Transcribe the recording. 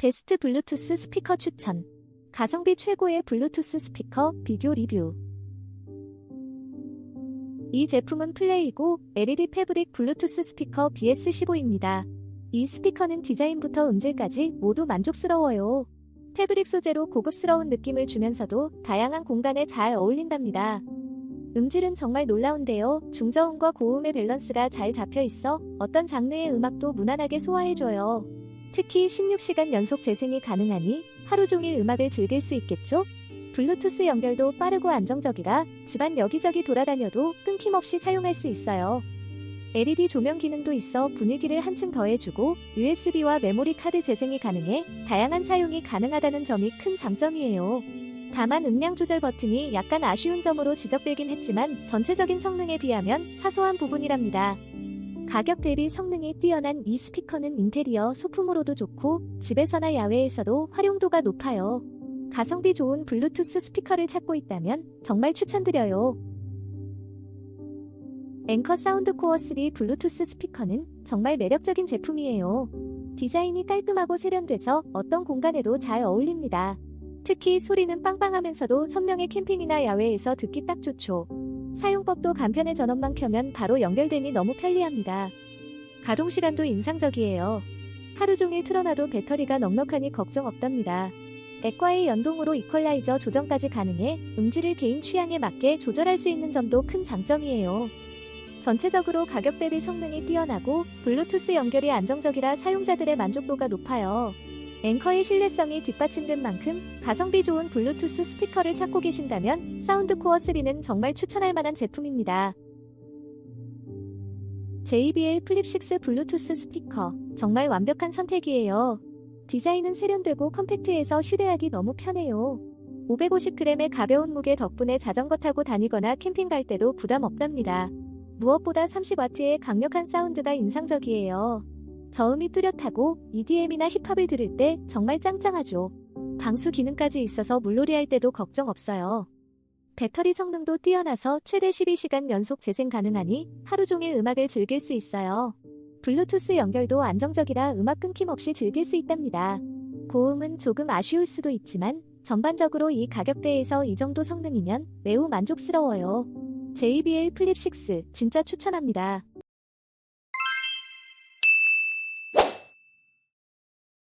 베스트 블루투스 스피커 추천. 가성비 최고의 블루투스 스피커 비교 리뷰. 이 제품은 플레이고 LED 패브릭 블루투스 스피커 BS15입니다. 이 스피커는 디자인부터 음질까지 모두 만족스러워요. 패브릭 소재로 고급스러운 느낌을 주면서도 다양한 공간에 잘 어울린답니다. 음질은 정말 놀라운데요. 중저음과 고음의 밸런스가 잘 잡혀 있어 어떤 장르의 음악도 무난하게 소화해줘요. 특히 16시간 연속 재생이 가능하니 하루 종일 음악을 즐길 수 있겠죠? 블루투스 연결도 빠르고 안정적이라 집안 여기저기 돌아다녀도 끊김없이 사용할 수 있어요. LED 조명 기능도 있어 분위기를 한층 더해주고 USB와 메모리 카드 재생이 가능해 다양한 사용이 가능하다는 점이 큰 장점이에요. 다만 음량 조절 버튼이 약간 아쉬운 점으로 지적되긴 했지만 전체적인 성능에 비하면 사소한 부분이랍니다. 가격 대비 성능이 뛰어난 이 스피커는 인테리어 소품으로도 좋고 집에서나 야외에서도 활용도가 높아요. 가성비 좋은 블루투스 스피커를 찾고 있다면 정말 추천드려요. 앵커 사운드 코어 3 블루투스 스피커는 정말 매력적인 제품이에요. 디자인이 깔끔하고 세련돼서 어떤 공간에도 잘 어울립니다. 특히 소리는 빵빵하면서도 선명해 캠핑이나 야외에서 듣기 딱 좋죠. 사용법도 간편해 전원만 켜면 바로 연결되니 너무 편리합니다. 가동 시간도 인상적이에요. 하루 종일 틀어놔도 배터리가 넉넉하니 걱정 없답니다. 앱과의 연동으로 이퀄라이저 조정까지 가능해 음질을 개인 취향에 맞게 조절할 수 있는 점도 큰 장점이에요. 전체적으로 가격 대비 성능이 뛰어나고 블루투스 연결이 안정적이라 사용자들의 만족도가 높아요. 앵커의 신뢰성이 뒷받침된 만큼 가성비 좋은 블루투스 스피커를 찾고 계신다면 사운드 코어 3는 정말 추천할 만한 제품입니다. JBL 플립 6 블루투스 스피커 정말 완벽한 선택이에요. 디자인은 세련되고 컴팩트해서 휴대하기 너무 편해요. 550g의 가벼운 무게 덕분에 자전거 타고 다니거나 캠핑 갈 때도 부담 없답니다. 무엇보다 30W의 강력한 사운드가 인상적이에요. 저음이 뚜렷하고 EDM이나 힙합을 들을 때 정말 짱짱하죠. 방수 기능까지 있어서 물놀이 할 때도 걱정 없어요. 배터리 성능도 뛰어나서 최대 12시간 연속 재생 가능하니 하루 종일 음악을 즐길 수 있어요. 블루투스 연결도 안정적이라 음악 끊김 없이 즐길 수 있답니다. 고음은 조금 아쉬울 수도 있지만 전반적으로 이 가격대에서 이 정도 성능이면 매우 만족스러워요. JBL 플립 6 진짜 추천합니다.